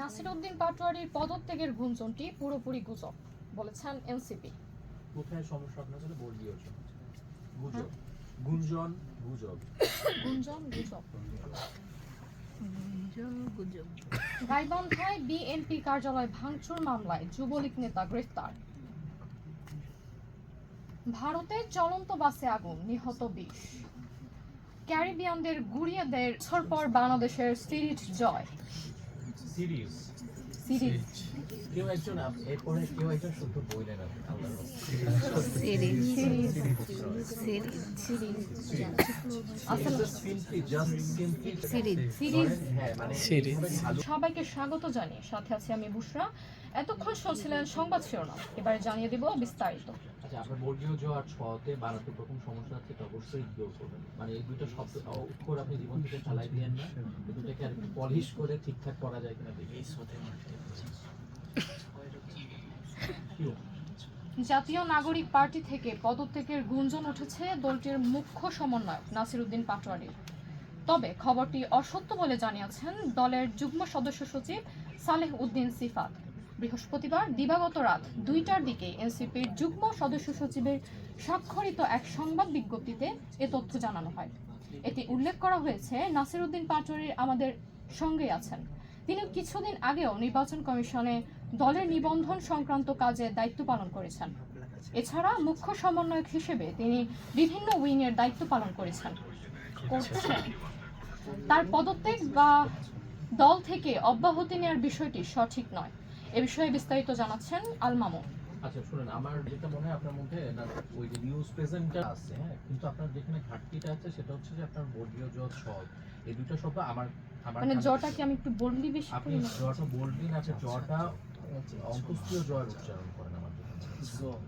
নাসিরউদ্দিন পাটোয়ারির পদত্যাগের গুঞ্জনটি পুরোপুরি গুজব বলেছেন এনসিপি। কোথায় সমস্যা আপনার সাথে? বর্গীয় গুজব। গুঞ্জন গুজব। গুঞ্জন গুজব। গাইবান্ধায় বিএনপি কার্যালয় ভাঙচুর মামলায় যুবলীগ নেতা গ্রেফতার। ভারতে চলন্ত বাসে আগুন নিহত বিশ। ক্যারিবিয়ানদের গুড়িয়ে দেয় পর বাংলাদেশের সিরিজ জয়। সিরিজ সিরিজ কেউ একজন এরপরে কেউ একজন শুধু বললেন আপনি আল্লাহর সিরিজ সিরিজ আসলে simply just simply series series হ্যাঁ মানে সবাইকে স্বাগত জানিয়ে সাথে আছি আমি বুশরা এতক্ষণ শুনছিলেন সংবাদ শিরোনাম এবারে জানিয়ে দিব বিস্তারিত। আচ্ছা আপনার বর্গীয় জ আর ছতে সমস্যা থেকে অবশ্যই ইগনোর করবেন। মানে এই শব্দ আপনি জীবন থেকে দিয়েন না দুটাকে আর পলিশ করে ঠিকঠাক করা যায় কিনা দেখি। জাতীয় নাগরিক পার্টি থেকে পদত্যাগের গুঞ্জন উঠেছে দলটির মুখ্য সমন্বয়ক নাসিরউদ্দিন পাটোয়ারির। তবে খবরটি অসত্য বলে জানিয়েছেন দলের যুগ্ম সদস্য সচিব সালেহ উদ্দিন সিফাত। বৃহস্পতিবার দিবাগত রাত দুইটার দিকে এনসিপির যুগ্ম সদস্য সচিবের স্বাক্ষরিত এক সংবাদ বিজ্ঞপ্তিতে এ তথ্য জানানো হয়। এতে উল্লেখ করা হয়েছে নাসিরউদ্দিন পাটোয়ারির আমাদের সঙ্গেই আছেন। তিনি কিছুদিন আগেও নির্বাচন কমিশনে দলের নিবন্ধন সংক্রান্ত কাজে দায়িত্ব পালন করেছেন। এছাড়া মুখ্য সমন্বয়ক হিসেবে তিনি বিভিন্ন উইংয়ের দায়িত্ব পালন করছেন। তার পদত্যাগ বা দল থেকে অব্যাহতি নেওয়ার বিষয়টি সঠিক নয়। এ বিষয়ে বিস্তারিত জানাচ্ছেন আল মামুন আচ্ছা শুনুন আমার যেটা মনে হয় আপনার মধ্যে না ওই যে নিউজ প্রেজেন্টার আছে হ্যাঁ কিন্তু আপনার যেখানে ঘাটতিটা আছে সেটা হচ্ছে যে আপনার বর্গীয় জ ছল। এই দুটো শব্দ আমার মানে জটা কি আমি একটু বললি বেশি আপনি করি? না জটা বলবেন আপনি জটা অন্ত্যেষ্টিয় জয় উচ্চারণ করেন আমার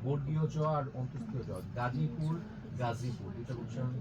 বর্গীয় জ আর অন্ত্যেষ্টিয় জ গাজীপুর গাজীপুর এটা উচ্চারণ